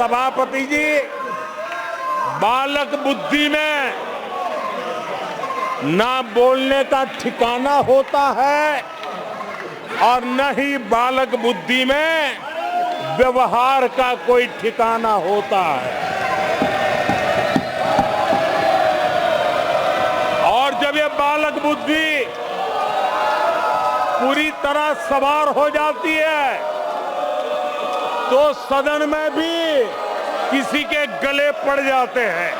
सभापति जी, बालक बुद्धि में ना बोलने का ठिकाना होता है और न ही बालक बुद्धि में व्यवहार का कोई ठिकाना होता है। और जब ये बालक बुद्धि पूरी तरह सवार हो जाती है तो सदन में भी किसी के गले पड़ जाते हैं।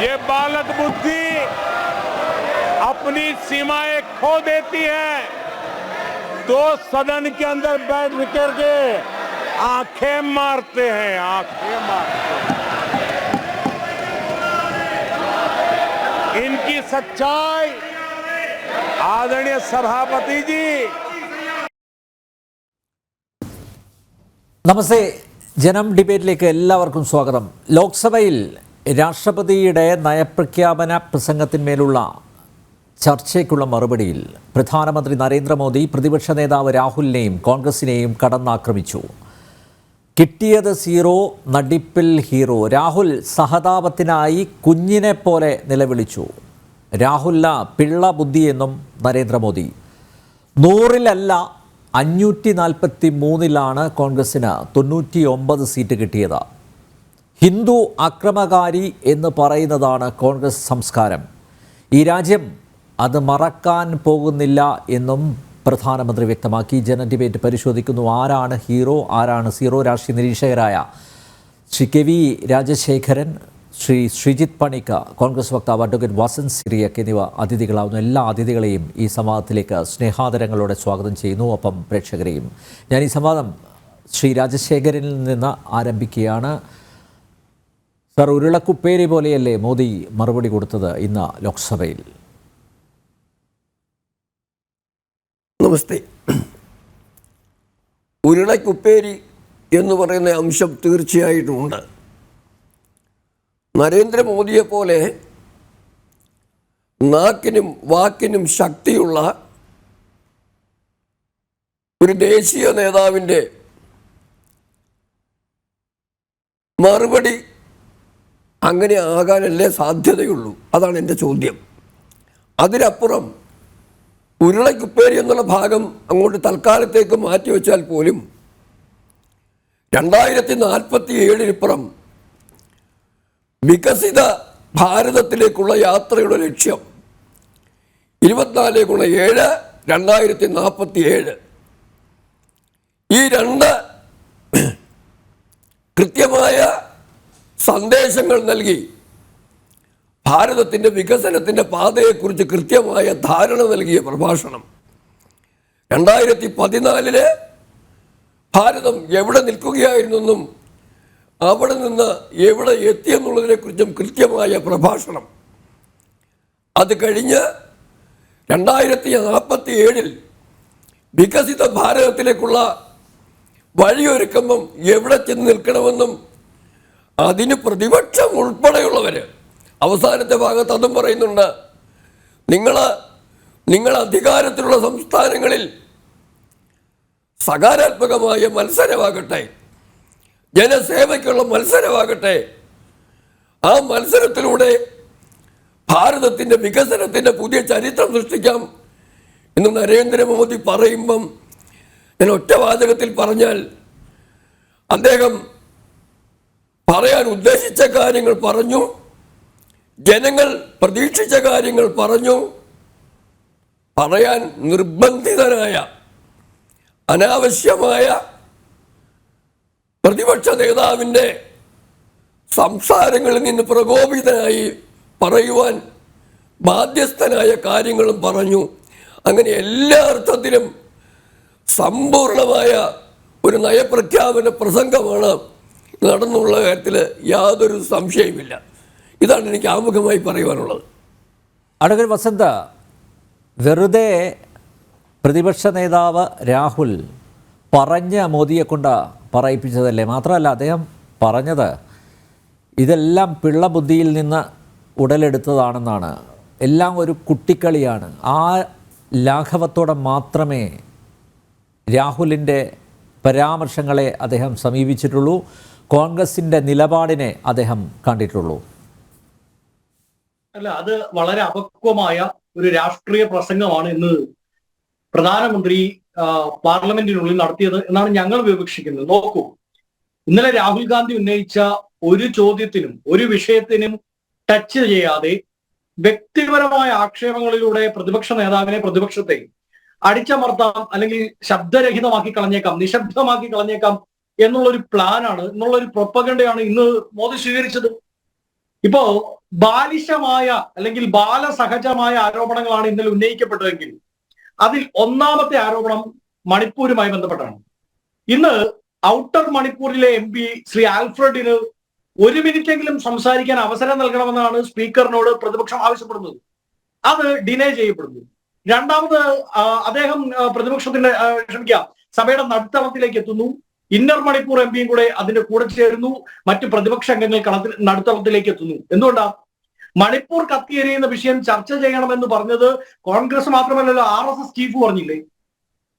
ये बालक बुद्धि अपनी सीमाएँ खो देती है। तो सदन के अंदर बैठ करके आँखें मारते हैं, आँखें मारते हैं। इनकी सच्चाई आदरणीय सभापति जी നമസ്തേ. ജനം ഡിബേറ്റിലേക്ക് എല്ലാവർക്കും സ്വാഗതം. ലോക്സഭയിൽ രാഷ്ട്രപതിയുടെ നയപ്രഖ്യാപന പ്രസംഗത്തിന്മേലുള്ള ചർച്ചയ്ക്കുള്ള മറുപടിയിൽ പ്രധാനമന്ത്രി നരേന്ദ്രമോദി പ്രതിപക്ഷ നേതാവ് രാഹുലിനെയും കോൺഗ്രസിനെയും കടന്നാക്രമിച്ചു. കിട്ടിയത് സീറോ നടിപ്പിൽ ഹീറോ. രാഹുൽ സഹതാപത്തിനായി കുഞ്ഞിനെ പോലെ നിലവിളിച്ചു. രാഹുല്ല പിള്ള ബുദ്ധിയെന്നും നരേന്ദ്രമോദി. നൂറിലല്ല അഞ്ഞൂറ്റി നാൽപ്പത്തി മൂന്നിലാണ് കോൺഗ്രസിന് തൊണ്ണൂറ്റി ഒമ്പത് സീറ്റ് കിട്ടിയത്. ഹിന്ദു അക്രമകാരി എന്ന് പറയുന്നതാണ് കോൺഗ്രസ് സംസ്കാരം. ഈ രാജ്യം അത് മറക്കാൻ പോകുന്നില്ല എന്നും പ്രധാനമന്ത്രി വ്യക്തമാക്കി. ജന ഡിബേറ്റ് പരിശോധിക്കുന്നു. ആരാണ് ഹീറോ? ആരാണ് സീറോ? രാഷ്ട്രീയ നിരീക്ഷകരായ ശ്രീ കെ വി രാജശേഖരൻ ശ്രീ ശ്രീജിത്ത് പണിക്ക കോൺഗ്രസ് വക്താവ് അഡ്വക്കേറ്റ് വസന്ത് സിറിയക് എന്നിവ അതിഥികളാവുന്ന എല്ലാ അതിഥികളെയും ഈ സംവാദത്തിലേക്ക് സ്നേഹാദരങ്ങളോടെ സ്വാഗതം ചെയ്യുന്നു. ഒപ്പം പ്രേക്ഷകരെയും ഞാൻ ഈ സംവാദം ശ്രീ രാജശേഖരനിൽ നിന്ന് ആരംഭിക്കുകയാണ്. സർ ഉരുളക്കുപ്പേരി പോലെയല്ലേ മോദി മറുപടി കൊടുത്തത് ഇന്ന് ലോക്സഭയിൽ? നമസ്തേ. ഉരുളക്കുപ്പേരി എന്ന് പറയുന്ന അംശം തീർച്ചയായിട്ടും ഉണ്ട് നരേന്ദ്രമോദിയെ പോലെ നാക്കിനും വാക്കിനും ശക്തിയുള്ള ഒരു ദേശീയ നേതാവിന്റെ മറുപടി അങ്ങനെ ആകാനല്ലേ സാധ്യതയുള്ളൂ? അതാണ് എന്റെ ചോദ്യം. അതിനപ്പുറം ഉരുളക്കുപ്പേരി എന്നുള്ള ഭാഗം അങ്ങോട്ട് തൽക്കാലത്തേക്ക് മാറ്റിവെച്ചാൽ പോലും രണ്ടായിരത്തി നാൽപ്പത്തി ഏഴിനിപ്പുറം വികസിത ഭാരതത്തിലേക്കുള്ള യാത്രയുടെ ലക്ഷ്യം. ഇരുപത്തിനാല് ഗുണ ഏഴ് രണ്ടായിരത്തി നാൽപ്പത്തി ഏഴ് ഈ രണ്ട് കൃത്യമായ സന്ദേശങ്ങൾ നൽകി ഭാരതത്തിന്റെ വികസനത്തിന്റെ പാതയെക്കുറിച്ച് കൃത്യമായ ധാരണ നൽകിയ പ്രഭാഷണം. രണ്ടായിരത്തി പതിനാലിൽ ഭാരതം എവിടെ നിൽക്കുകയായിരുന്നെന്നും അവിടെ നിന്ന് എവിടെ എത്തി എത്തിയെന്നുള്ളതിനെക്കുറിച്ചും കൃത്യമായ പ്രഭാഷണം. അത് കഴിഞ്ഞ് രണ്ടായിരത്തി നാൽപ്പത്തി ഏഴിൽ വികസിത ഭാരതത്തിലേക്കുള്ള വഴിയൊരുക്കുമ്പം എവിടെ ചെന്ന് നിൽക്കണമെന്നും അതിന് പ്രതിപക്ഷം ഉൾപ്പെടെയുള്ളവർ അവസാനത്തെ ഭാഗത്ത് അതും പറയുന്നുണ്ട്. നിങ്ങൾ നിങ്ങൾ അധികാരത്തിലുള്ള സംസ്ഥാനങ്ങളിൽ സകാരാത്മകമായ മത്സരമാകട്ടെ. ജനസേവയ്ക്കുള്ള മത്സരമാകട്ടെ. ആ മത്സരത്തിലൂടെ ഭാരതത്തിന്റെ വികസനത്തിന്റെ പുതിയ ചരിത്രം സൃഷ്ടിക്കാം എന്ന് നരേന്ദ്രമോദി പറയുമ്പം ഞാൻ ഒറ്റ വാചകത്തിൽ പറഞ്ഞാൽ അദ്ദേഹം പറയാൻ ഉദ്ദേശിച്ച കാര്യങ്ങൾ പറഞ്ഞു ജനങ്ങൾ പ്രതീക്ഷിച്ച കാര്യങ്ങൾ പറഞ്ഞു പറയാൻ നിർബന്ധിതനായ അനാവശ്യമായ പ്രതിപക്ഷ നേതാവിന്റെ സംസാരങ്ങളിൽ നിന്ന് പ്രകോപിതനായി പറയുവാൻ ബാധ്യസ്ഥനായ കാര്യങ്ങളും പറഞ്ഞു. അങ്ങനെ എല്ലാ അർത്ഥത്തിലും സമ്പൂർണമായ ഒരു നയപ്രഖ്യാപന പ്രസംഗമാണ് നടന്നുള്ള കാര്യത്തിൽ യാതൊരു സംശയമില്ല ഇതാണ് എനിക്ക് ആമുഖമായി പറയുവാനുള്ളത്. അടകൻ വസന്ത വെറുതെ പ്രതിപക്ഷ നേതാവ് രാഹുൽ പറഞ്ഞ മോദിയെ കൊണ്ട് പറയിപ്പിച്ചതല്ലേ? മാത്രമല്ല അദ്ദേഹം പറഞ്ഞത് ഇതെല്ലാം പിള്ള ബുദ്ധിയിൽ നിന്ന് ഉടലെടുത്തതാണെന്നാണ്. എല്ലാം ഒരു കുട്ടിക്കളിയാണ്. ആ ലാഘവത്തോടെ മാത്രമേ രാഹുലിന്റെ പരാമർശങ്ങളെ അദ്ദേഹം സമീപിച്ചിട്ടുള്ളൂ. കോൺഗ്രസിന്റെ നിലപാടിനെ അദ്ദേഹം കണ്ടിട്ടുള്ളൂ. അല്ല അത് വളരെ അപക്വമായ ഒരു രാഷ്ട്രീയ പ്രസംഗമാണ് ഇന്ന് പ്രധാനമന്ത്രി പാർലമെന്റിനുള്ളിൽ നടത്തിയത് എന്നാണ് ഞങ്ങൾ വിവക്ഷിക്കുന്നത്. നോക്കൂ ഇന്നലെ രാഹുൽ ഗാന്ധി ഉന്നയിച്ച ഒരു ചോദ്യത്തിനും ഒരു വിഷയത്തിനും ടച്ച് ചെയ്യാതെ വ്യക്തിപരമായ ആക്ഷേപങ്ങളിലൂടെ പ്രതിപക്ഷ നേതാവിനെ പ്രതിപക്ഷത്തെ അടിച്ചമർത്താം അല്ലെങ്കിൽ ശബ്ദരഹിതമാക്കി കളഞ്ഞേക്കാം നിശബ്ദമാക്കി കളഞ്ഞേക്കാം എന്നുള്ള ഒരു പ്ലാനാണ് എന്നുള്ള ഒരു പ്രൊപ്പഗണ്ടയാണ് ഇന്ന് മോദി സ്വീകരിച്ചത്. ഇപ്പോ ബാലിശമായ അല്ലെങ്കിൽ ബാലസഹജമായ ആരോപണങ്ങളാണ് ഇന്നലെ ഉന്നയിക്കപ്പെട്ടതെങ്കിൽ അതിൽ ഒന്നാമത്തെ ആരോപണം മണിപ്പൂരുമായി ബന്ധപ്പെട്ടാണ്. ഇന്ന് ഔട്ടർ മണിപ്പൂരിലെ എം പി ശ്രീ ആൽഫ്രഡിന് ഒരു മിനിറ്റെങ്കിലും സംസാരിക്കാൻ അവസരം നൽകണമെന്നാണ് സ്പീക്കറിനോട് പ്രതിപക്ഷം ആവശ്യപ്പെടുന്നത്. അത് ഡിനേ ചെയ്യപ്പെടുന്നു. രണ്ടാമത് അദ്ദേഹം പ്രതിപക്ഷത്തിന്റെ ക്ഷമിക്കാം സഭയുടെ നടുത്തളത്തിലേക്ക് എത്തുന്നു. ഇന്നർ മണിപ്പൂർ എം പിയും കൂടെ അതിന്റെ കൂടെ ചേരുന്നു. മറ്റ് പ്രതിപക്ഷ അംഗങ്ങൾ കളത്തിൽ നടുത്തളത്തിലേക്ക് എത്തുന്നു. എന്തുകൊണ്ടാ? മണിപ്പൂർ കത്തിയെറിയുന്ന വിഷയം ചർച്ച ചെയ്യണമെന്ന് പറഞ്ഞത് കോൺഗ്രസ് മാത്രമല്ലല്ലോ ആർ എസ് എസ് ചീഫ് പറഞ്ഞില്ലേ?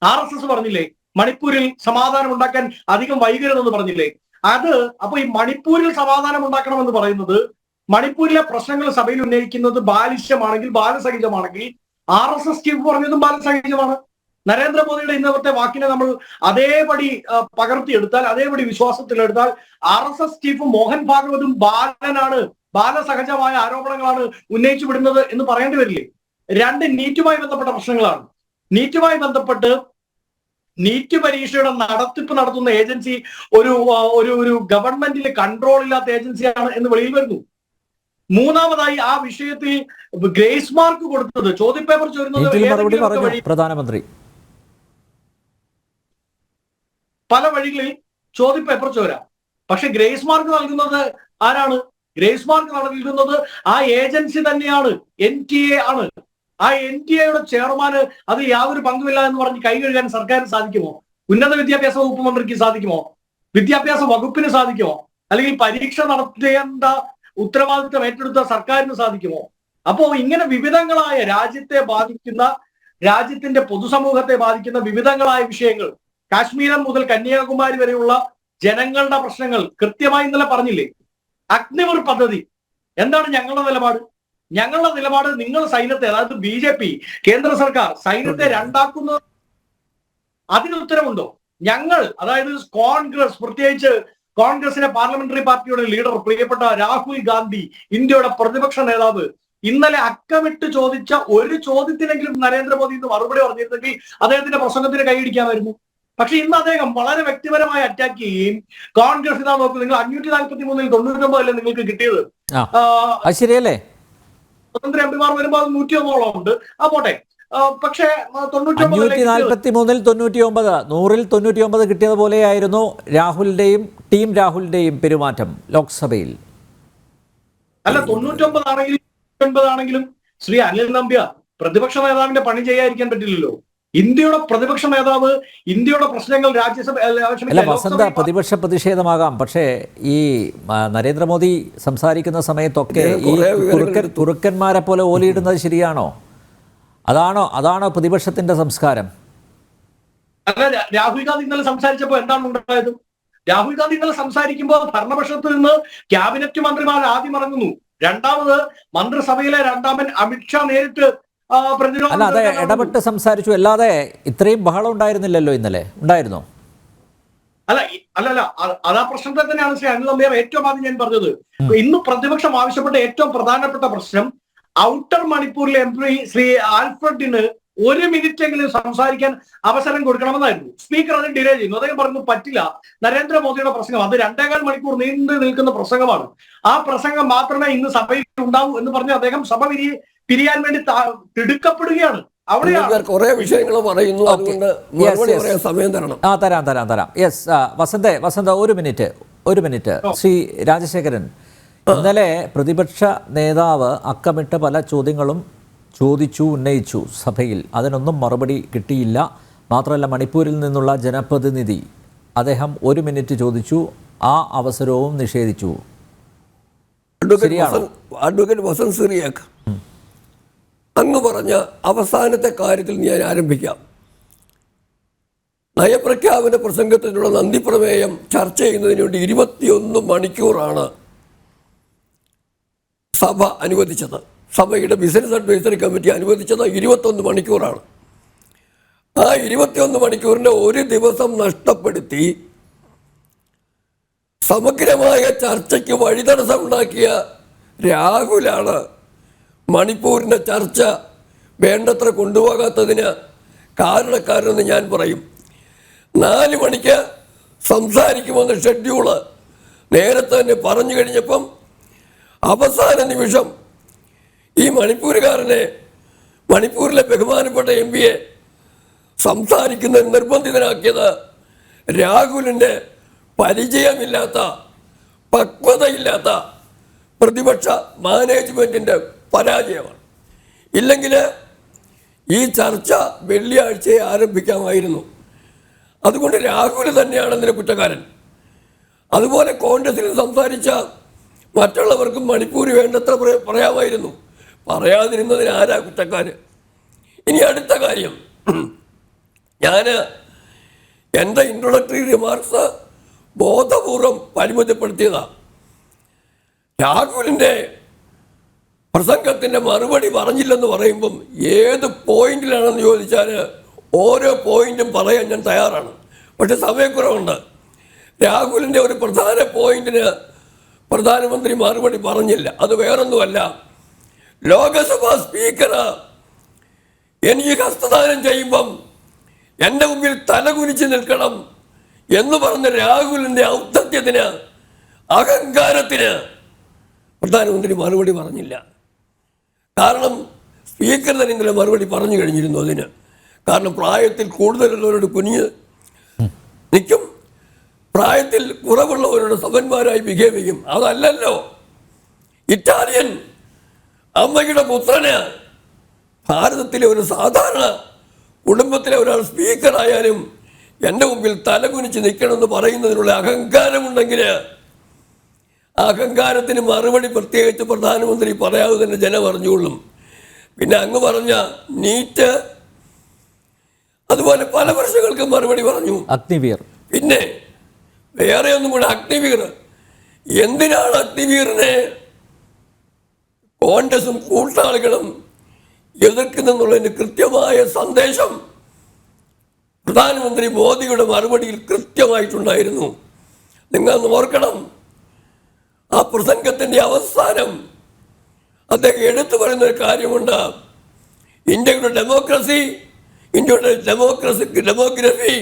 ആർ എസ് എസ് പറഞ്ഞില്ലേ? മണിപ്പൂരിൽ സമാധാനം ഉണ്ടാക്കാൻ അധികം വൈകരുതെന്ന് പറഞ്ഞില്ലേ? അത് അപ്പൊ ഈ മണിപ്പൂരിൽ സമാധാനം ഉണ്ടാക്കണമെന്ന് പറയുന്നത് മണിപ്പൂരിലെ പ്രശ്നങ്ങൾ സഭയിൽ ഉന്നയിക്കുന്നത് ബാലിശ്യമാണെങ്കിൽ ബാലസഹിതമാണെങ്കിൽ ആർ എസ് എസ് ചീഫ് പറഞ്ഞതും ബാലസഹിതമാണ്. നരേന്ദ്രമോദിയുടെ ഇന്നത്തെ വാക്കിനെ നമ്മൾ അതേപടി പകർത്തിയെടുത്താൽ അതേപടി വിശ്വാസത്തിലെടുത്താൽ R S S chief Mohan ഭാഗവതും ബാലനാണ്. ബാലസഹജമായ ആരോപണങ്ങളാണ് ഉന്നയിച്ചു വിടുന്നത് എന്ന് പറയേണ്ടി വരില്ലേ? രണ്ട് നീറ്റുമായി ബന്ധപ്പെട്ട പ്രശ്നങ്ങളാണ്. നീറ്റുമായി ബന്ധപ്പെട്ട് നീറ്റ് പരീക്ഷയുടെ നടത്തിപ്പ് നടത്തുന്ന ഏജൻസി ഒരു ഒരു ഒരു ഗവൺമെന്റിൽ കൺട്രോൾ ഇല്ലാത്ത ഏജൻസിയാണ് എന്ന് വെളിയിൽ വരുന്നു. മൂന്നാമതായി ആ വിഷയത്തിൽ ഗ്രേസ് മാർക്ക് കൊടുത്തത് ചോദ്യപേപ്പർ ചോരുന്നത് പ്രധാനമന്ത്രി? പല വഴികളിൽ ചോദ്യപേപ്പർ ചോരാ. പക്ഷെ ഗ്രേസ് മാർക്ക് നൽകുന്നത് ആരാണ്? ഗ്രേസ് മാർക്ക് നടന്നിരുന്നത് ആ ഏജൻസി തന്നെയാണ് എൻ ടി എ ആണ്. ആ എൻ ടി എയുടെ ചെയർമാന് അത് യാതൊരു പങ്കുമില്ല എന്ന് പറഞ്ഞ് കൈ കഴുകാൻ സർക്കാരിന് സാധിക്കുമോ? ഉന്നത വിദ്യാഭ്യാസ വകുപ്പ് മന്ത്രിക്ക് സാധിക്കുമോ? വിദ്യാഭ്യാസ വകുപ്പിന് സാധിക്കുമോ? അല്ലെങ്കിൽ പരീക്ഷ നടത്തേണ്ട ഉത്തരവാദിത്തം ഏറ്റെടുത്ത സർക്കാരിന് സാധിക്കുമോ? അപ്പോ ഇങ്ങനെ വിവിധങ്ങളായ രാജ്യത്തെ ബാധിക്കുന്ന രാജ്യത്തിന്റെ പൊതുസമൂഹത്തെ ബാധിക്കുന്ന വിവിധങ്ങളായ വിഷയങ്ങൾ കാശ്മീരം മുതൽ കന്യാകുമാരി വരെയുള്ള ജനങ്ങളുടെ പ്രശ്നങ്ങൾ കൃത്യമായി ഇന്നലെ പറഞ്ഞില്ലേ? അഗ്നിവർ പദ്ധതി. എന്താണ് ഞങ്ങളുടെ നിലപാട്? ഞങ്ങളുടെ നിലപാട് നിങ്ങൾ സൈന്യത്തെ അതായത് ബി ജെ പി കേന്ദ്ര സർക്കാർ സൈന്യത്തെ രണ്ടാക്കുന്ന അതിന് ഉത്തരവുണ്ടോ? ഞങ്ങൾ അതായത് കോൺഗ്രസ് പ്രത്യേകിച്ച് കോൺഗ്രസിലെ പാർലമെന്ററി പാർട്ടിയുടെ ലീഡർ പ്രിയപ്പെട്ട രാഹുൽ ഗാന്ധി ഇന്ത്യയുടെ പ്രതിപക്ഷ നേതാവ് ഇന്നലെ അക്കമിട്ട് ചോദിച്ച ഒരു ചോദ്യത്തിനെങ്കിലും നരേന്ദ്രമോദി ഇന്ന് മറുപടി പറഞ്ഞിരുന്നെങ്കിൽ അദ്ദേഹത്തിന്റെ പ്രസംഗത്തിന് കൈയടിക്കാമായിരുന്നു പക്ഷെ ഇന്ന് അദ്ദേഹം വളരെ വ്യക്തിപരമായി അറ്റാക്ക് ചെയ്യുകയും കോൺഗ്രസ് ഇതാ നോക്കും നിങ്ങൾ അഞ്ഞൂറ്റി നാൽപ്പത്തി മൂന്നിൽ തൊണ്ണൂറ്റൊമ്പതല്ലേ നിങ്ങൾക്ക് കിട്ടിയത്? ശരിയല്ലേ? സ്വതന്ത്ര എം പിമാർ വരുമ്പോൾ അത് നൂറ്റി ഒന്നോളം ഉണ്ട്. ആ പോട്ടെ. പക്ഷേ തൊണ്ണൂറ്റി നാൽപ്പത്തി മൂന്നിൽ തൊണ്ണൂറ്റി ഒമ്പത് നൂറിൽ തൊണ്ണൂറ്റി ഒമ്പത് കിട്ടിയതുപോലെയായിരുന്നു രാഹുലിന്റെയും ടീം രാഹുലിന്റെയും പെരുമാറ്റം ലോക്സഭയിൽ. അല്ല തൊണ്ണൂറ്റൊമ്പതാണെങ്കിലും ആണെങ്കിലും ശ്രീ അനിൽ നമ്പ്യ പ്രതിപക്ഷ നേതാവിന്റെ പണി ചെയ്യാതിരിക്കാൻ പറ്റില്ലല്ലോ. ഇന്ത്യയുടെ പ്രതിപക്ഷ നേതാവ് ഇന്ത്യയുടെ പ്രശ്നങ്ങൾ രാജ്യസഭ വസന്ത പ്രതിപക്ഷ പ്രതിഷേധമാകാം. പക്ഷേ ഈ നരേന്ദ്രമോദി സംസാരിക്കുന്ന സമയത്തൊക്കെ ഈ തുറുക്കൻ തുറുക്കന്മാരെ പോലെ ഓലിയിടുന്നത് ശരിയാണോ? അതാണോ അതാണോ പ്രതിപക്ഷത്തിന്റെ സംസ്കാരം? അല്ല രാഹുൽ ഗാന്ധി ഇന്നലെ സംസാരിച്ചപ്പോൾ എന്താണ് ഉണ്ടായത്? രാഹുൽ ഗാന്ധി ഇന്നലെ സംസാരിക്കുമ്പോൾ ഭരണപക്ഷത്തിൽ നിന്ന് ക്യാബിനറ്റ് മന്ത്രിമാർ ആദ്യം ഇറങ്ങുന്നു. രണ്ടാമത് മന്ത്രിസഭയിലെ രണ്ടാമൻ അമിത്ഷാ നേരിട്ട് അല്ല അതെ ഇടപെട്ട് സംസാരിച്ചു. അല്ലാതെ ഇത്രയും ബഹളം ഉണ്ടായിരുന്നില്ലല്ലോ ഇന്നലെ. ഉണ്ടായിരുന്നോ? അല്ല അല്ല അല്ല അതാ പ്രശ്നത്തെ തന്നെയാണ് ശ്രീ അനിൽ നമ്പ്യാർ ഏറ്റവും ആദ്യം ഞാൻ പറഞ്ഞത്. ഇന്ന് പ്രതിപക്ഷം ആവശ്യപ്പെട്ട ഏറ്റവും പ്രധാനപ്പെട്ട പ്രശ്നം ഔട്ടർ മണിപ്പൂരിലെ എം പി ശ്രീ ആൽഫ്രഡിന് ഒരു മിനിറ്റ് എങ്കിലും സംസാരിക്കാൻ അവസരം കൊടുക്കണമെന്നായിരുന്നു. സ്പീക്കർ അത് ഡിലേ ചെയ്യുന്നു. അദ്ദേഹം പറഞ്ഞു പറ്റില്ല. നരേന്ദ്രമോദിയുടെ പ്രസംഗം. അത് രണ്ടേകാൽ മണിക്കൂർ നീണ്ടു നിൽക്കുന്ന പ്രസംഗമാണ്. ആ പ്രസംഗം മാത്രമേ ഇന്ന് സഭയിൽ ഉണ്ടാവൂ എന്ന് പറഞ്ഞ് അദ്ദേഹം സഭ പിരി പിരിയാൻ വേണ്ടി തിടുക്കപ്പെടുകയാണ്. അവിടെയാണ്. കുറെ വിഷയങ്ങൾ പറയുന്നു. അതുകൊണ്ട് Yes, മറുപടി പറയാൻ സമയം തരണം. ആ തരാം തരാം തരാം. യെസ് വസന്ത വസന്ത ഒരു മിനിറ്റ് ഒരു മിനിറ്റ്. ശ്രീ രാജശേഖരൻ ഇന്നലെ പ്രതിപക്ഷ നേതാവ് അക്കമിട്ട് പല ചോദ്യങ്ങളും ചോദിച്ചു ഉന്നയിച്ചു സഭയിൽ. അതിനൊന്നും മറുപടി കിട്ടിയില്ല. മാത്രമല്ല മണിപ്പൂരിൽ നിന്നുള്ള ജനപ്രതിനിധി അദ്ദേഹം ഒരു മിനിറ്റ് ചോദിച്ചു ആ അവസരവും നിഷേധിച്ചു? അഡ്വക്കേറ്റ് വസന്ത് സിറിയാക്ക്. അങ്ങ് പറഞ്ഞ അവസാനത്തെ കാര്യത്തിൽ ഞാൻ ആരംഭിക്കാം. നയപ്രഖ്യാപന പ്രസംഗത്തിനുള്ള നന്ദി പ്രമേയം ചർച്ച ചെയ്യുന്നതിന് വേണ്ടി ഇരുപത്തിയൊന്ന് മണിക്കൂറാണ് സഭ അനുവദിച്ചത്. സഭയുടെ ബിസിനസ് അഡ്വൈസറി കമ്മിറ്റി അനുവദിച്ചത് ഇരുപത്തൊന്ന് മണിക്കൂറാണ്. ആ ഇരുപത്തിയൊന്ന് മണിക്കൂറിന്റെ ഒരു ദിവസം നഷ്ടപ്പെടുത്തി സമഗ്രമായ ചർച്ചയ്ക്ക് വഴിതടസ്സമുണ്ടാക്കിയ രാഹുലാണ് മണിപ്പൂരിന്റെ ചർച്ച വേണ്ടത്ര കൊണ്ടുപോകാത്തതിന് കാരണക്കാരെന്ന് ഞാൻ പറയും. നാല് മണിക്ക് സംസാരിക്കുമെന്ന ഷെഡ്യൂൾ നേരത്തെ തന്നെ പറഞ്ഞു കഴിഞ്ഞപ്പം അവസാന നിമിഷം ഈ മണിപ്പൂരുകാരനെ മണിപ്പൂരിലെ ബഹുമാനപ്പെട്ട എം പിയെ സംസാരിക്കുന്നതിന് നിർബന്ധിതനാക്കിയത് രാഹുലിന്റെ പരിചയമില്ലാത്ത പക്വതയില്ലാത്ത പ്രതിപക്ഷ മാനേജ്മെന്റിന്റെ പരാജയമാണ്. ഇല്ലെങ്കിൽ ഈ ചർച്ച വെള്ളിയാഴ്ചയെ ആരംഭിക്കാമായിരുന്നു. അതുകൊണ്ട് രാഹുൽ തന്നെയാണ് അതിന്റെ കുറ്റക്കാരൻ. അതുപോലെ കോൺഗ്രസിൽ സംസാരിച്ച മറ്റുള്ളവർക്കും മണിപ്പൂർ വേണ്ടത്ര പറ- പറയാമായിരുന്നു. പറയാതിരുന്നതിന് ആരാ കുറ്റക്കാർ ഇനി അടുത്ത കാര്യം. ഞാൻ എന്റെ ഇൻട്രൊഡക്ടറി റിമാർക്സ് ബോധപൂർവം പരിമിതപ്പെടുത്തിയതാണ് രാഹുലിന്റെ പ്രസംഗത്തിന്റെ മറുപടി പറഞ്ഞില്ലെന്ന് പറയുമ്പം ഏത് പോയിന്റിലാണെന്ന് ചോദിച്ചാൽ ഓരോ പോയിന്റും പറയാൻ ഞാൻ തയ്യാറാണ്. പക്ഷെ സമയക്കുറവുണ്ട്. രാഹുലിന്റെ ഒരു പ്രധാന പോയിന്റിന് പ്രധാനമന്ത്രി മറുപടി പറഞ്ഞില്ല. അത് വേറൊന്നുമല്ല. ലോകസഭാ സ്പീക്കർ എനിക്ക് ഹസ്തദാനം ചെയ്യുമ്പം എന്റെ മുമ്പിൽ തലകുനിച്ച് നിൽക്കണം എന്ന് പറഞ്ഞ രാഹുലിന്റെ ഔദ്ധത്യത്തിന് അഹങ്കാരത്തിന് പ്രധാനമന്ത്രി മറുപടി പറഞ്ഞില്ല. കാരണം സ്പീക്കർ തന്നെ ഇന്നലെ മറുപടി പറഞ്ഞു കഴിഞ്ഞിരുന്നു അതിന്. കാരണം പ്രായത്തിൽ കൂടുതലുള്ളവരോട് കുനിഞ്ഞ് നിൽക്കും. പ്രായത്തിൽ കുറവുള്ളവരോട് സമന്മാരായി ബിഹേവ് ചെയ്യും. അതല്ലല്ലോ. ഇറ്റാലിയൻ അമ്മയുടെ പുത്രന് ഭാരതത്തിലെ ഒരു സാധാരണ കുടുംബത്തിലെ ഒരാൾ സ്പീക്കറായാലും എന്റെ മുമ്പിൽ തലകുനിച്ച് നിൽക്കണമെന്ന് പറയുന്നതിനുള്ള അഹങ്കാരമുണ്ടെങ്കിൽ അഹങ്കാരത്തിന് മറുപടി പ്രത്യേകിച്ച് പ്രധാനമന്ത്രി പറയാതെ തന്നെ ജനം അറിഞ്ഞുകൊള്ളും. പിന്നെ അങ്ങ് പറഞ്ഞ നീറ്റ് അതുപോലെ പല പ്രശ്നങ്ങൾക്കും മറുപടി പറഞ്ഞു. അഗ്നിവീർ. പിന്നെ വേറെ ഒന്നും കൂടെ അഗ്നിവീർ. എന്തിനാണ് അഗ്നിവീറിനെ കോൺഗ്രസും കൂട്ടാളികളും എതിർക്കുന്നെന്നുള്ളതിന് കൃത്യമായ സന്ദേശം പ്രധാനമന്ത്രി മോദിയുടെ മറുപടിയിൽ കൃത്യമായിട്ടുണ്ടായിരുന്നു. നിങ്ങൾ ഓർക്കണം. ആ പ്രസംഗത്തിന്റെ അവസാനം അദ്ദേഹം എടുത്തു പറയുന്ന ഒരു കാര്യമുണ്ട്. ഇന്ത്യയുടെ ഡെമോക്രസി ഇന്ത്യയുടെ ഡെമോക്രസി ഡെമോഗ്രഫി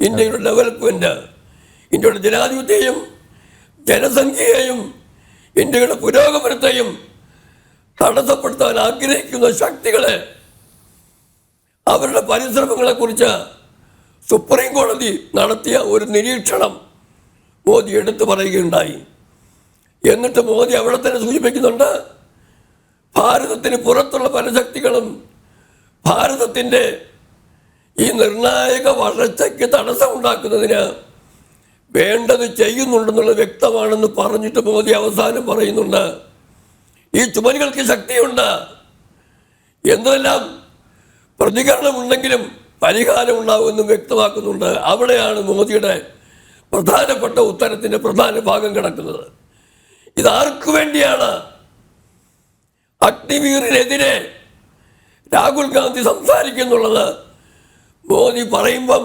ഇന്ത്യയുടെ ഡെവലപ്മെന്റ് ഇന്ത്യയുടെ ജനാധിപത്യയും ജനസംഖ്യയെയും ഇന്ത്യയുടെ പുരോഗമനത്തെയും തടസ്സപ്പെടുത്താൻ ആഗ്രഹിക്കുന്ന ശക്തികളെ അവരുടെ പരിശ്രമങ്ങളെക്കുറിച്ച് സുപ്രീം കോടതി നടത്തിയ ഒരു നിരീക്ഷണം മോദി എടുത്തു പറയുകയുണ്ടായി. എന്നിട്ട് മോദി അവിടെ തന്നെ സൂചിപ്പിക്കുന്നുണ്ട് ഭാരതത്തിന് പുറത്തുള്ള പല ശക്തികളും ഭാരതത്തിന്റെ ഈ നിർണായക വളർച്ചയ്ക്ക് തടസ്സമുണ്ടാക്കുന്നതിന് വേണ്ടത് ചെയ്യുന്നുണ്ടെന്നുള്ള വ്യക്തമാണെന്ന് പറഞ്ഞിട്ട് മോദി അവസാനം പറയുന്നുണ്ട്. ഈ ചുമലുകൾക്ക് ശക്തിയുണ്ട്. എന്തെല്ലാം പ്രതികരണമുണ്ടെങ്കിലും പരിഹാരം ഉണ്ടാകുമെന്നും വ്യക്തമാക്കുന്നുണ്ട്. അവിടെയാണ് മോദിയുടെ പ്രധാനപ്പെട്ട ഉത്തരത്തിന്റെ പ്രധാന ഭാഗം കിടക്കുന്നത്. ഇതാർക്കു വേണ്ടിയാണ്? അഗ്നിവീറിനെതിരെ രാഹുൽ ഗാന്ധി സംസാരിക്കുന്നുള്ളത്. മോദി പറയുമ്പം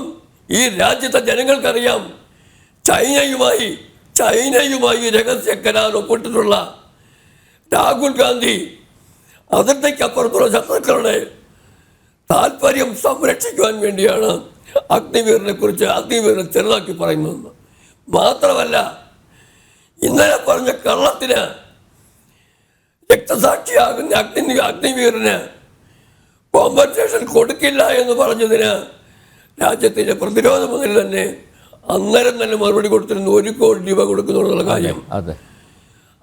ഈ രാജ്യത്തെ ജനങ്ങൾക്കറിയാം ചൈനയുമായി ചൈനയുമായി രഹസ്യ കരാർ ഒപ്പിട്ടിട്ടുള്ള രാഹുൽ ഗാന്ധി അതിർത്തിക്കപ്പുറത്തുള്ള ശത്രുക്കളുടെ താല്പര്യം സംരക്ഷിക്കുവാൻ വേണ്ടിയാണ് അഗ്നിവീറിനെ കുറിച്ച് അഗ്നിവീറിനെ ചെറുതാക്കി പറയുന്നത് മാത്രമല്ല ഇന്നലെ പറഞ്ഞ കള്ളത്തിന് രക്തസാക്ഷിയാകുന്ന അഗ്നി അഗ്നിവീറിന് കോമ്പൻസേഷൻ കൊടുക്കില്ല എന്ന് പറഞ്ഞതിന് രാജ്യത്തിന്റെ പ്രതിരോധ മന്ത്രി തന്നെ അന്നേരം തന്നെ മറുപടി കൊടുത്തിരുന്നു. ഒരു കോടി രൂപ കൊടുക്കുന്നുള്ള കാര്യം. അതെ.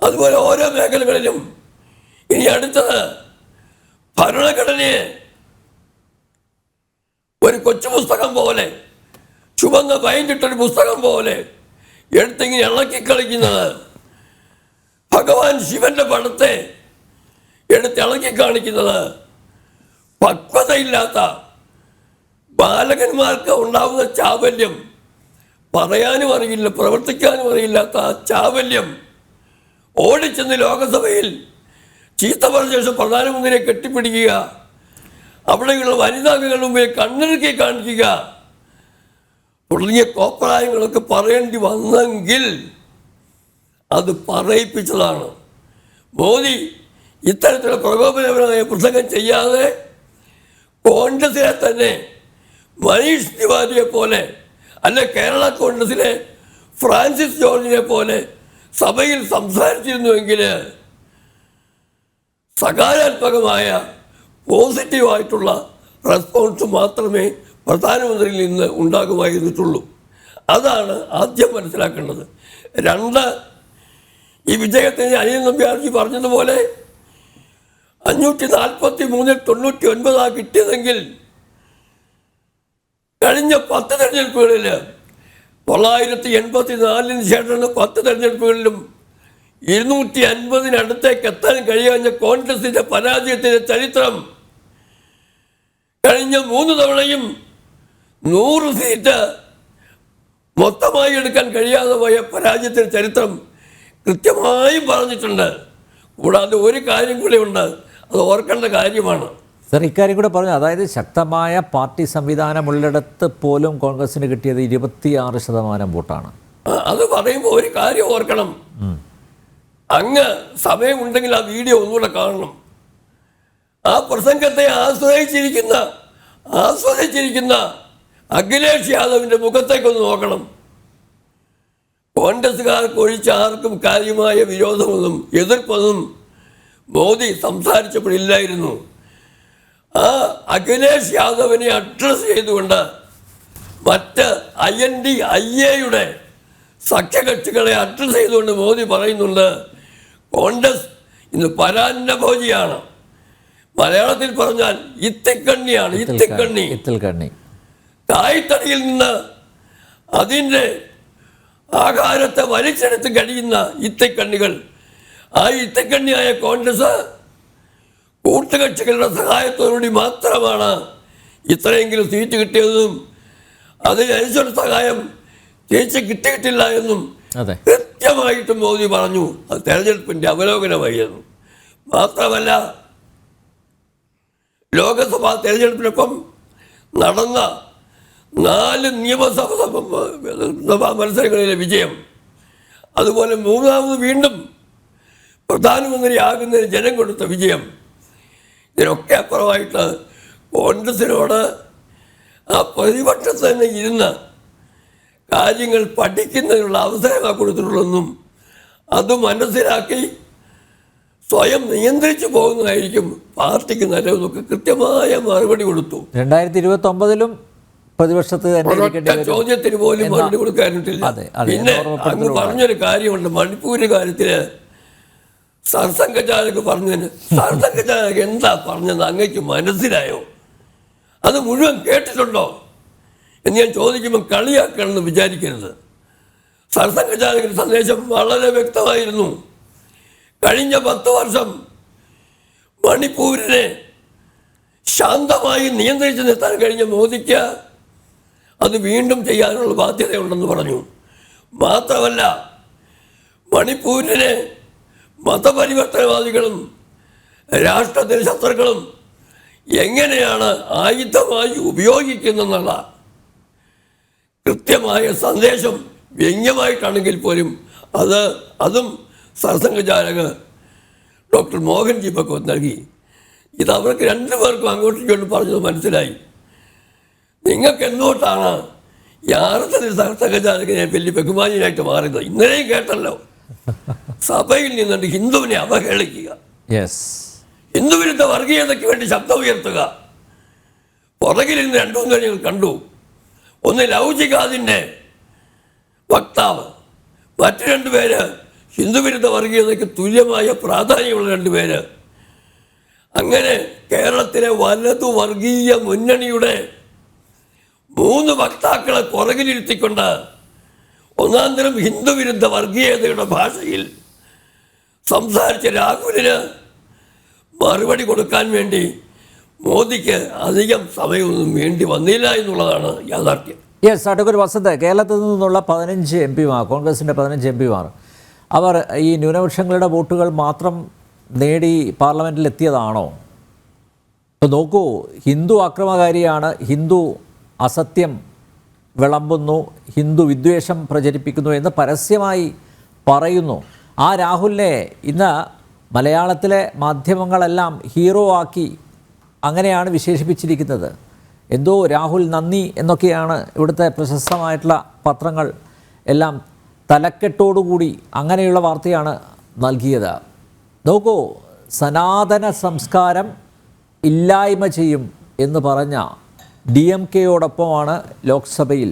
അതുപോലെ ഓരോ മേഖലകളിലും ഇനി അടുത്തത് ഭരണഘടനയെ ഒരു കൊച്ചു പുസ്തകം പോലെ ചുവന്ന പൈന്റിട്ടൊരു പുസ്തകം പോലെ എടുത്തിങ്ങനെ ഇളക്കി കളിക്കുന്നത്. ഭഗവാൻ ശിവന്റെ പടത്തെ എടുത്ത് ഇളക്കി കാണിക്കുന്നത്. പക്വതയില്ലാത്ത ബാലകന്മാർക്ക് ഉണ്ടാവുന്ന ചാബല്യം പറയാനും അറിയില്ല പ്രവർത്തിക്കാനും അറിയില്ലാത്ത ആ ചാബല്യം ഓടിച്ചെന്ന് ലോകസഭയിൽ ചീത്ത പറഞ്ഞ ശേഷം പ്രധാനമന്ത്രിയെ കെട്ടിപ്പിടിക്കുക. അവിടെയുള്ള വനിതാംഗങ്ങളുടെ മുമ്പിൽ കണ്ണിറുക്കി കാണിക്കുക. തുടങ്ങിയ കോപ്രായങ്ങളൊക്കെ പറയേണ്ടി വന്നെങ്കിൽ അത് പറയിപ്പിച്ചതാണ്. മോദി ഇത്തരത്തിലുള്ള പ്രകോപനപരമായ പ്രസംഗം ചെയ്യാതെ കോൺഗ്രസിനെ തന്നെ മനീഷ് തിവാരിയെ പോലെ അല്ലെ കേരള കോൺഗ്രസിലെ ഫ്രാൻസിസ് ജോർജിനെ പോലെ സഭയിൽ സംസാരിച്ചിരുന്നുവെങ്കിൽ സകാരാത്മകമായ പോസിറ്റീവായിട്ടുള്ള റെസ്പോൺസ് മാത്രമേ പ്രധാനമന്ത്രിയിൽ നിന്ന് ഉണ്ടാകുമായിരുന്നിട്ടുള്ളൂ. അതാണ് ആദ്യം മനസ്സിലാക്കേണ്ടത്. രണ്ട് ഈ വിജയത്തിന് അനിൽ നമ്പ്യാർജി പറഞ്ഞതുപോലെ അഞ്ഞൂറ്റി നാൽപ്പത്തി മൂന്നിൽ തൊണ്ണൂറ്റി ഒൻപതാ കിട്ടിയതെങ്കിൽ കഴിഞ്ഞ പത്ത് തെരഞ്ഞെടുപ്പുകളിൽ തൊള്ളായിരത്തി എൺപത്തി നാലിന് ശേഷം പത്ത് തെരഞ്ഞെടുപ്പുകളിലും ഇരുന്നൂറ്റി അൻപതിനടുത്തേക്ക് എത്താൻ കഴിയാഞ്ഞ കോൺഗ്രസിന്റെ പരാജയത്തിന്റെ ചരിത്രം കഴിഞ്ഞ മൂന്ന് തവണയും നൂറ് സീറ്റ് മൊത്തമായി എടുക്കാൻ കഴിയാതെ പോയ പരാജയത്തിന്റെ ചരിത്രം കൃത്യമായും പറഞ്ഞിട്ടുണ്ട്. കൂടാതെ ഒരു കാര്യം കൂടി ഉണ്ട് അത് ഓർക്കേണ്ട കാര്യമാണ്. സർ ഇക്കാര്യം കൂടെ പറഞ്ഞു? അതായത് ശക്തമായ പാർട്ടി സംവിധാനമുള്ളിടത്ത് പോലും കോൺഗ്രസിന് കിട്ടിയത് ഇരുപത്തിയാറ് ശതമാനം വോട്ടാണ്. അത് പറയുമ്പോൾ ഒരു കാര്യം ഓർക്കണം. അങ്ങ് സമയമുണ്ടെങ്കിൽ ആ വീഡിയോ ഒന്നുകൂടെ കാണണം. ആ പ്രസംഗത്തെ ആശ്രയിച്ചിരിക്കുന്ന ആസ്വദിച്ചിരിക്കുന്ന അഖിലേഷ് യാദവിന്റെ മുഖത്തേക്കൊന്ന് നോക്കണം. കോൺഗ്രസ്സുകാർക്ക് ഒഴിച്ച് ആർക്കും കാര്യമായ വിരോധമൊന്നും എതിർപ്പൊന്നും മോദി സംസാരിച്ചപ്പോഴില്ലായിരുന്നു. ആ അഖിലേഷ് യാദവിനെ അഡ്രസ് ചെയ്തുകൊണ്ട് മറ്റ് ഐ എൻ ഡി ഐ എയുടെ സഖ്യകക്ഷികളെ അഡ്രസ് ചെയ്തുകൊണ്ട് മോദി പറയുന്നുണ്ട് കോൺഗ്രസ് ഇന്ന് പരാന്നഭോജിയാണ്. മലയാളത്തിൽ പറഞ്ഞാൽ ഇത്തിക്കണ്ണിയാണ് ഇത്തിക്കണ്ണി. ഇത്തിൽ കണ്ണി തായ്തടിയിൽ നിന്ന് അതിന്റെ ആകാരത്തെ വലിച്ചെടുത്ത് കഴിയുന്ന ഇത്തക്കണ്ണികൾ. ആ ഇത്തക്കണ്ണിയായ കോൺഗ്രസ് കൂട്ടുകക്ഷികളുടെ സഹായത്തോടുകൂടി മാത്രമാണ് ഇത്രയെങ്കിലും സീറ്റ് കിട്ടിയതെന്നും അതിനനുസരിച്ച് സഹായം ചേച്ചി കിട്ടിയിട്ടില്ല എന്നും കൃത്യമായിട്ട് മോദി പറഞ്ഞു. അത് തെരഞ്ഞെടുപ്പിന്റെ അവലോകനമായിരുന്നു. മാത്രമല്ല ലോകസഭാ തെരഞ്ഞെടുപ്പിനൊപ്പം നടന്ന നാല് നിയമസഭാ സഭ മത്സരങ്ങളിലെ വിജയം. അതുപോലെ മൂന്നാമത് വീണ്ടും പ്രധാനമന്ത്രിയാകുന്നതിന് ജനം കൊടുത്ത വിജയം. ഇതിനൊക്കെ അപ്പുറമായിട്ട് കോൺഗ്രസിനോട് ആ പ്രതിപക്ഷത്ത് തന്നെ ഇരുന്ന് കാര്യങ്ങൾ പഠിക്കുന്നതിനുള്ള അവസരമാണ് കൊടുത്തിട്ടുള്ളതെന്നും അത് മനസ്സിലാക്കി സ്വയം നിയന്ത്രിച്ചു പോകുന്നതായിരിക്കും പാർട്ടിക്ക് നല്ലതെന്നൊക്കെ കൃത്യമായ മറുപടി കൊടുത്തു. രണ്ടായിരത്തി ഇരുപത്തി ഒമ്പതിലും പ്രതിപക്ഷത്ത് തന്നെ ചോദ്യത്തിന് പോലും മറുപടി കൊടുക്കാനിട്ടില്ല പിന്നെ അങ്ങ് പറഞ്ഞൊരു കാര്യമുണ്ട്. മണിപ്പൂരിന്റെ കാര്യത്തിൽ സർസംഘചാലക് പറഞ്ഞതിന് സർസംഘചാലക് എന്താ പറഞ്ഞത് അങ്ങേക്ക് മനസ്സിലായോ? അത് മുഴുവൻ കേട്ടിട്ടുണ്ടോ? എന്ന് ഞാൻ ചോദിക്കുമ്പോൾ കളിയാക്കണമെന്ന് വിചാരിക്കരുത്. സർസംഘചാലകന്റെ സന്ദേശം വളരെ വ്യക്തമായിരുന്നു. കഴിഞ്ഞ പത്ത് വർഷം മണിപ്പൂരിനെ ശാന്തമായി നിയന്ത്രിച്ചു നിർത്താൻ കഴിഞ്ഞ മോദിക്ക് അത് വീണ്ടും ചെയ്യാനുള്ള ബാധ്യതയുണ്ടെന്ന് പറഞ്ഞു. മാത്രമല്ല മണിപ്പൂരിനെ മതപരിവർത്തനവാദികളും രാഷ്ട്രത്തിന് ശത്രുക്കളും എങ്ങനെയാണ് ആയുധമായി ഉപയോഗിക്കുന്നെന്നുള്ള കൃത്യമായ സന്ദേശം വ്യംഗ്യമായിട്ടാണെങ്കിൽ പോലും അത് അതും സർസംഘചാലക് ഡോക്ടർ മോഹൻജി ഭഗവത് നൽകി. ഇത് അവർക്ക് രണ്ടു പേർക്കും അങ്ങോട്ടും ഇങ്ങോട്ടും പറഞ്ഞത് മനസ്സിലായി. നിങ്ങൾക്ക് എന്തുകൊണ്ടാണ് ഈ ആർത്തത്തിൽ ഞാൻ വലിയ ബഹുമാനിയായിട്ട് മാറിയത്. ഇന്നലെയും കേട്ടല്ലോ. സഭയിൽ നിന്നിട്ട് ഹിന്ദുവിനെ അവഹേളിക്കുക. ഹിന്ദുവിരുദ്ധ വർഗീയതയ്ക്ക് വേണ്ടി ശബ്ദം ഉയർത്തുക. പുറകിൽ നിന്ന് രണ്ടു മൂന്ന് ഞങ്ങൾ കണ്ടു. ഒന്ന് ലൗചികാദിന്റെ വക്താവ്. മറ്റു രണ്ടുപേര് ഹിന്ദുവിരുദ്ധ വർഗീയതയ്ക്ക് തുല്യമായ പ്രാധാന്യമുള്ള രണ്ടുപേര് അങ്ങനെ കേരളത്തിലെ വലതു വർഗീയ മുന്നണിയുടെ മൂന്ന് വക്താക്കളെ പുറകിലിരുത്തിക്കൊണ്ട് ഒന്നാം തരം ഹിന്ദുവിരുദ്ധ വർഗീയതയുടെ ഭാഷയിൽ സംസാരിച്ച രാഹുലിന് മറുപടി കൊടുക്കാൻ വേണ്ടി മോദിക്ക് അധികം സമയമൊന്നും വേണ്ടി വന്നില്ല എന്നുള്ളതാണ് യാഥാർത്ഥ്യം. യെസ് അടുക്കൊരു വസന്ത് കേരളത്തിൽ നിന്നുള്ള പതിനഞ്ച് എം പിമാർ കോൺഗ്രസിന്റെ പതിനഞ്ച് എം പിമാർ അവർ ഈ ന്യൂനപക്ഷങ്ങളുടെ വോട്ടുകൾ മാത്രം നേടി പാർലമെന്റിൽ എത്തിയതാണോ ഇപ്പോൾ നോക്കൂ ഹിന്ദു അക്രമകാരിയാണ് ഹിന്ദു അസത്യം വിളമ്പുന്നു ഹിന്ദു വിദ്വേഷം പ്രചരിപ്പിക്കുന്നു എന്ന് പരസ്യമായി പറയുന്നു. ആ രാഹുലിനെ ഇന്ന് മലയാളത്തിലെ മാധ്യമങ്ങളെല്ലാം ഹീറോ ആക്കി അങ്ങനെയാണ് വിശേഷിപ്പിച്ചിരിക്കുന്നത്. എന്തോ രാഹുൽ നന്ദി എന്നൊക്കെയാണ് ഇവിടുത്തെ പ്രശസ്തമായിട്ടുള്ള പത്രങ്ങൾ എല്ലാം തലക്കെട്ടോടുകൂടി അങ്ങനെയുള്ള വാർത്തയാണ് നൽകിയത്. നോക്കൂ സനാതന സംസ്കാരം ഇല്ലായ്മ ചെയ്യും എന്ന് പറഞ്ഞ ഡി എം കെയോടൊപ്പമാണ് ലോക്സഭയിൽ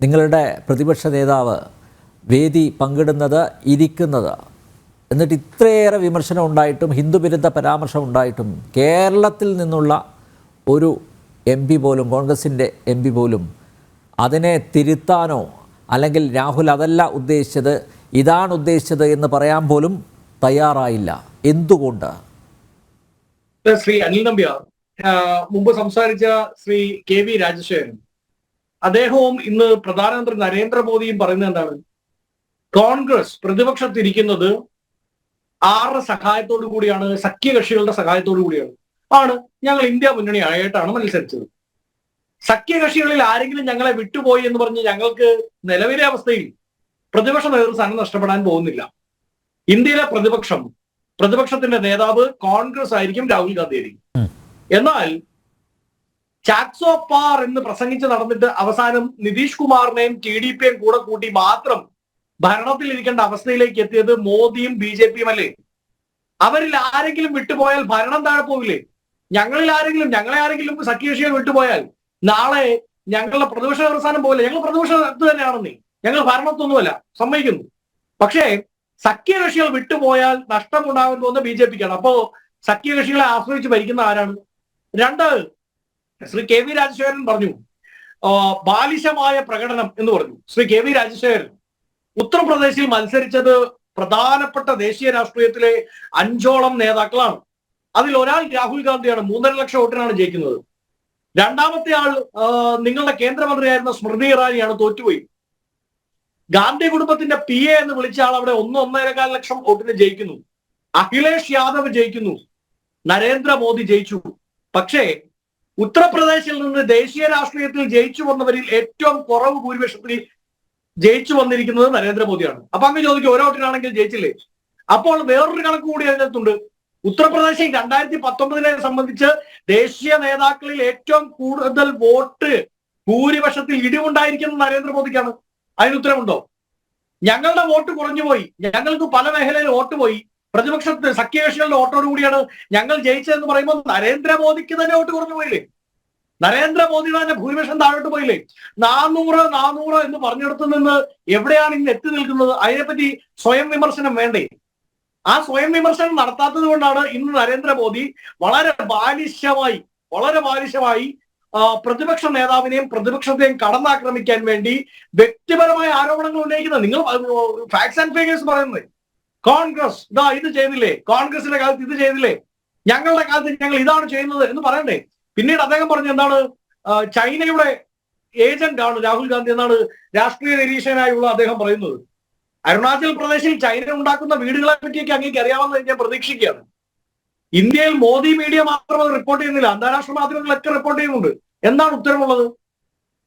നിങ്ങളുടെ പ്രതിപക്ഷ നേതാവ് വേദി പങ്കിടുന്നത് ഇരിക്കുന്നത്. എന്നിട്ട് ഇത്രയേറെ വിമർശനം ഉണ്ടായിട്ടും ഹിന്ദു വിരുദ്ധ പരാമർശം ഉണ്ടായിട്ടും കേരളത്തിൽ നിന്നുള്ള ഒരു എം പി പോലും കോൺഗ്രസിന്റെ എം പി പോലും അതിനെ തിരുത്താനോ അല്ലെങ്കിൽ രാഹുൽ അതല്ല ഉദ്ദേശിച്ചത് ഇതാണ് ഉദ്ദേശിച്ചത് എന്ന് പറയാൻ പോലും തയ്യാറായില്ല. എന്തുകൊണ്ട്? ശ്രീ അനിൽ നമ്പ്യാർ മുമ്പ് സംസാരിച്ച ശ്രീ കെ വി രാജശേഖരൻ. അദ്ദേഹവും ഇന്ന് പ്രധാനമന്ത്രി നരേന്ദ്രമോദിയും പറയുന്നത് എന്താണ്? കോൺഗ്രസ് പ്രതിപക്ഷത്തിരിക്കുന്നത് ആറ് സഹായത്തോടു കൂടിയാണ് സഖ്യകക്ഷികളുടെ സഹായത്തോടു കൂടിയാണ്. ആണ് ഞങ്ങൾ ഇന്ത്യ മുന്നണി ആയിട്ടാണ് മത്സരിച്ചത്. സഖ്യകക്ഷികളിൽ ആരെങ്കിലും ഞങ്ങളെ വിട്ടുപോയി എന്ന് പറഞ്ഞ് ഞങ്ങൾക്ക് നിലവിലെ അവസ്ഥയിൽ പ്രതിപക്ഷ നേതൃസ്ഥാനം നഷ്ടപ്പെടാൻ പോകുന്നില്ല. ഇന്ത്യയിലെ പ്രതിപക്ഷം പ്രതിപക്ഷത്തിന്റെ നേതാവ് കോൺഗ്രസ് ആയിരിക്കും രാഹുൽ ഗാന്ധി ആയിരിക്കും. എന്നാൽ ചാക്സോ പാർ എന്ന് പ്രസംഗിച്ച് നടന്നിട്ട് അവസാനം നിതീഷ് കുമാറിനെയും ടി ഡി പിയും കൂടെ കൂട്ടി മാത്രം ഭരണത്തിൽ ഇരിക്കേണ്ട അവസ്ഥയിലേക്ക് എത്തിയത് മോദിയും ബി ജെ പിയും അല്ലേ? അവരിൽ ആരെങ്കിലും വിട്ടുപോയാൽ ഭരണം താഴെ പോകില്ലേ ഞങ്ങളിൽ ആരെങ്കിലും ഞങ്ങളെ ആരെങ്കിലും സഖ്യകക്ഷികൾ വിട്ടുപോയാൽ നാളെ ഞങ്ങളുടെ പ്രതിപക്ഷ അവസാനം പോകില്ല ഞങ്ങൾ പ്രതിപക്ഷത്ത് തന്നെയാണെന്നേ ഞങ്ങൾ ഭരണത്തൊന്നുമല്ല. സമ്മതിക്കുന്നു. പക്ഷേ സഖ്യകക്ഷികൾ വിട്ടുപോയാൽ നഷ്ടമുണ്ടാകുമെന്ന് ബി ജെ പിക്കാണ്. അപ്പോ സഖ്യകക്ഷികളെ ആശ്രയിച്ച് ഭരിക്കുന്ന ആരാണ്? രണ്ട് ശ്രീ കെ വി രാജശേഖരൻ പറഞ്ഞു ബാലിശമായ പ്രകടനം എന്ന് പറഞ്ഞു. ശ്രീ കെ വി രാജശേഖരൻ ഉത്തർപ്രദേശിൽ മത്സരിച്ചത് പ്രധാനപ്പെട്ട ദേശീയ രാഷ്ട്രീയത്തിലെ അഞ്ചോളം നേതാക്കളാണ്. അതിൽ ഒരാൾ രാഹുൽ ഗാന്ധിയാണ് മൂന്നര ലക്ഷം വോട്ടിനാണ് ജയിക്കുന്നത്. രണ്ടാമത്തെ ആൾ നിങ്ങളുടെ കേന്ദ്രമന്ത്രിയായിരുന്ന സ്മൃതി ഇറാനിയാണ് തോറ്റുപോയി. ഗാന്ധി കുടുംബത്തിന്റെ പി എ എന്ന് വിളിച്ച ആൾ അവിടെ ഒന്ന് ഒന്നേകാൽ ലക്ഷം വോട്ടിന് ജയിക്കുന്നു. അഖിലേഷ് യാദവ് ജയിക്കുന്നു. നരേന്ദ്രമോദി ജയിച്ചു. പക്ഷേ ഉത്തർപ്രദേശിൽ നിന്ന് ദേശീയ രാഷ്ട്രീയത്തിൽ ജയിച്ചു വന്നവരിൽ ഏറ്റവും കുറവ് ഭൂരിപക്ഷത്തിൽ ജയിച്ചു വന്നിരിക്കുന്നത് നരേന്ദ്രമോദിയാണ്. അപ്പൊ അങ്ങ് ചോദിക്കും ഓരോ വോട്ടിനാണെങ്കിൽ ജയിച്ചില്ലേ? അപ്പോൾ വേറൊരു കണക്ക് കൂടി അതിനകത്തുണ്ട്. ഉത്തർപ്രദേശിൽ രണ്ടായിരത്തി പത്തൊമ്പതിനെ സംബന്ധിച്ച് ദേശീയ നേതാക്കളിൽ ഏറ്റവും കൂടുതൽ വോട്ട് ഭൂരിപക്ഷത്തിൽ ഇടിവുണ്ടായിരിക്കുന്നത് നരേന്ദ്രമോദിക്കാണ്. അതിന് ഉത്തരവുണ്ടോ? ഞങ്ങളുടെ വോട്ട് കുറഞ്ഞുപോയി. ഞങ്ങൾക്ക് പല മേഖലയിൽ വോട്ട് പോയി. പ്രതിപക്ഷ സഖ്യകക്ഷികളുടെ വോട്ടോട് കൂടിയാണ് ഞങ്ങൾ ജയിച്ചതെന്ന് പറയുമ്പോൾ നരേന്ദ്രമോദിക്ക് തന്നെ വോട്ട് കുറഞ്ഞു പോയില്ലേ? നരേന്ദ്രമോദിയുടെ തന്നെ ഭൂരിപക്ഷം താഴോട്ട് പോയില്ലേ? നാനൂറ് നാനൂറ് എന്ന് പറഞ്ഞെടുത്തു നിന്ന് എവിടെയാണ് ഇന്ന് എത്തി നിൽക്കുന്നത്? അതിനെപ്പറ്റി സ്വയം വിമർശനം വേണ്ടേ? ആ സ്വയം വിമർശനം നടത്താത്തത് കൊണ്ടാണ് ഇന്ന് നരേന്ദ്രമോദി വളരെ ബാലിശമായി വളരെ ബാലിശമായി പ്രതിപക്ഷ നേതാവിനെയും പ്രതിപക്ഷത്തെയും കടന്നാക്രമിക്കാൻ വേണ്ടി വ്യക്തിപരമായ ആരോപണങ്ങൾ ഉന്നയിക്കുന്നത്. നിങ്ങൾ ഫാക്ട്സ് ആൻഡ് ഫിഗേഴ്സ് പറയുന്നത്. കോൺഗ്രസ് ഇതാ ഇത് ചെയ്തില്ലേ? കോൺഗ്രസിന്റെ കാലത്ത് ഇത് ചെയ്തില്ലേ? ഞങ്ങളുടെ കാലത്ത് ഞങ്ങൾ ഇതാണ് ചെയ്യുന്നത് എന്ന് പറയണ്ടേ? പിന്നീട് അദ്ദേഹം പറഞ്ഞു എന്താണ് ചൈനയുടെ ഏജന്റ് ആണ് രാഹുൽ ഗാന്ധി എന്നാണ് രാഷ്ട്രീയ നിരീക്ഷകനായുള്ള അദ്ദേഹം പറയുന്നത്. അരുണാചൽ പ്രദേശിൽ ചൈന ഉണ്ടാക്കുന്ന വീടുകളെ പറ്റിയൊക്കെ അങ്ങേക്ക് അറിയാമെന്ന് ഞാൻ പ്രതീക്ഷിക്കുകയാണ്. ഇന്ത്യയിൽ മോദി മീഡിയ മാത്രം റിപ്പോർട്ട് ചെയ്യുന്നില്ല. അന്താരാഷ്ട്ര മാധ്യമങ്ങളൊക്കെ റിപ്പോർട്ട് ചെയ്യുന്നുണ്ട്. എന്താണ് ഉത്തരവുള്ളത്?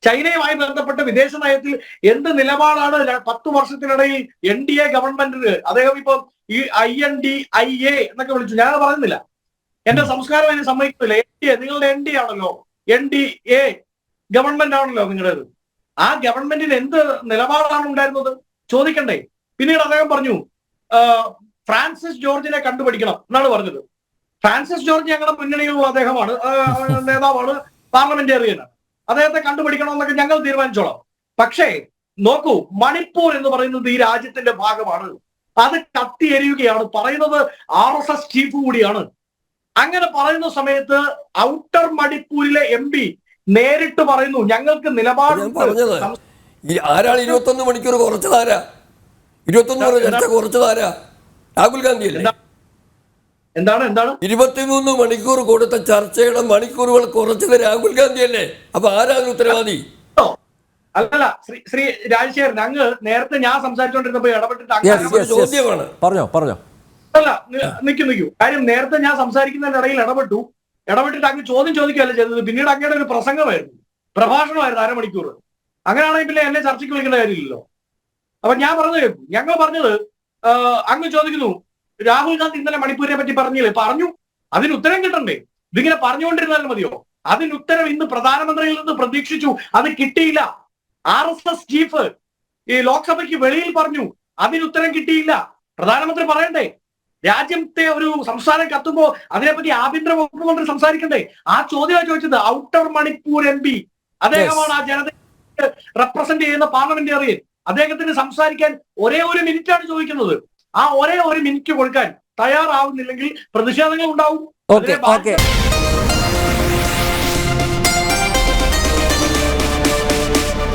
ചൈനയുമായി ബന്ധപ്പെട്ട വിദേശ നയത്തിൽ എന്ത് നിലപാടാണ് പത്ത് വർഷത്തിനിടയിൽ എൻ ഡി എ ഗവൺമെന്റിന്? അദ്ദേഹം ഇപ്പൊ ഈ I N D I A എന്നൊക്കെ വിളിച്ചു. ഞാൻ പറയുന്നില്ല എന്റെ സംസ്കാരം അതിനെ സമ്മതിക്കുന്നില്ല. എൻ ഡി എ നിങ്ങളുടെ എൻ ഡി ആണല്ലോ. എൻ ഡി എ ഗവൺമെന്റ് ആണല്ലോ നിങ്ങളുടേത്. ആ ഗവൺമെന്റിന് എന്ത് നിലപാടാണ് ഉണ്ടായിരുന്നത്? ചോദിക്കണ്ടേ. പിന്നീട് അദ്ദേഹം പറഞ്ഞു ഫ്രാൻസിസ് ജോർജിനെ കണ്ടുപിടിക്കണം എന്നാണ് പറഞ്ഞത്. ഫ്രാൻസിസ് ജോർജ് ഞങ്ങളുടെ മുന്നണിയിലുള്ള അദ്ദേഹമാണ് നേതാവാണ് പാർലമെന്റേറിയനാണ്. അദ്ദേഹത്തെ കണ്ടുപിടിക്കണം എന്നൊക്കെ ഞങ്ങൾ തീരുമാനിച്ചോളാം. പക്ഷേ നോക്കൂ മണിപ്പൂർ എന്ന് പറയുന്നത് ഈ രാജ്യത്തിന്റെ ഭാഗമാണ്. അത് കത്തി എരിയുകയാണ് പറയുന്നത് ആർ എസ് എസ് ചീഫ് കൂടിയാണ്. അങ്ങനെ പറയുന്ന സമയത്ത് ഔട്ടർ മണിപ്പൂരിലെ എം പി നേരിട്ട് പറയുന്നു ഞങ്ങൾക്ക് നിലപാട് ആരാൾ ഇരുപത്തൊന്ന് മണിക്കൂർ കുറച്ചതാരാ? ഇരുപത്തൊന്ന് മണിക്കൂർ ചർച്ച കുറച്ചതാരാ? രാഹുൽ ഗാന്ധി അല്ലേ? എന്താണ് എന്താണ്? ഇരുപത്തിമൂന്ന് മണിക്കൂർ കൊടുത്ത ചർച്ചയുടെ മണിക്കൂറുകൾ കുറച്ചത് രാഹുൽ ഗാന്ധി അല്ലേ? അപ്പൊ ആരാണ് ഉത്തരവാദി? അല്ലല്ല ശ്രീ ശ്രീ രാജശേഖരൻ അങ്ങ് നേരത്തെ ഞാൻ സംസാരിച്ചോണ്ടിരുന്നപ്പോ ഇടപെട്ടിട്ട് ചോദ്യമാണ്. പറഞ്ഞോ പറഞ്ഞോ. അല്ല നിക്കു നിക്കൂ. കാര്യം നേരത്തെ ഞാൻ സംസാരിക്കുന്നതിന്റെ ഇടയിൽ ഇടപെട്ടു. ഇടപെട്ടിട്ട് അങ്ങ് ചോദ്യം ചോദിക്കുകയല്ല ചെയ്തത്? പിന്നീട് അങ്ങയുടെ ഒരു പ്രസംഗമായിരുന്നു. പ്രഭാഷണമായിരുന്നു അരമണിക്കൂർ. അങ്ങനെയാണെങ്കിൽ പിന്നെ എന്നെ ചർച്ചയ്ക്ക് വിളിക്കേണ്ട കാര്യമില്ലല്ലോ. അപ്പൊ ഞാൻ പറഞ്ഞു കേൾക്കൂ. ഞങ്ങൾ പറഞ്ഞത് അങ്ങ് ചോദിക്കുന്നു. രാഹുൽ ഗാന്ധി ഇന്നലെ മണിപ്പൂരിനെ പറ്റി പറഞ്ഞില്ലേ? പറഞ്ഞു. അതിന് ഉത്തരം കിട്ടണ്ടേ? ഇതിങ്ങനെ പറഞ്ഞുകൊണ്ടിരുന്നാലും മതിയോ? അതിന് ഉത്തരം ഇന്ന് പ്രധാനമന്ത്രിയിൽ നിന്ന് പ്രതീക്ഷിച്ചു. അത് കിട്ടിയില്ല. ആർ എസ് എസ് ചീഫ് ഈ ലോക്സഭയ്ക്ക് വെളിയിൽ പറഞ്ഞു. അതിന് ഉത്തരം കിട്ടിയില്ല. പ്രധാനമന്ത്രി പറയണ്ടേ? രാജ്യത്തെ ഒരു സംസ്ഥാനം കത്തുമ്പോ അതിനെപ്പറ്റി ആഭ്യന്തര വകുപ്പ് മന്ത്രി സംസാരിക്കണ്ടേ? ആ ചോദ്യമാണ് ചോദിച്ചത്. Outer Manipur M P. അദ്ദേഹമാണ് ആ ജനതയെ റെപ്രസെന്റ് ചെയ്യുന്ന പാർലമെന്റേറിയൻ അദ്ദേഹത്തിന് സംസാരിക്കാൻ ഒരേ ഒരു മിനിറ്റാണ് ചോദിക്കുന്നത്. ആ ഒരേ ഒരു മിനിറ്റ് കൊടുക്കാൻ തയ്യാറാവുന്നില്ലെങ്കിൽ പ്രതിഷേധങ്ങൾ ഉണ്ടാവും. Okay okay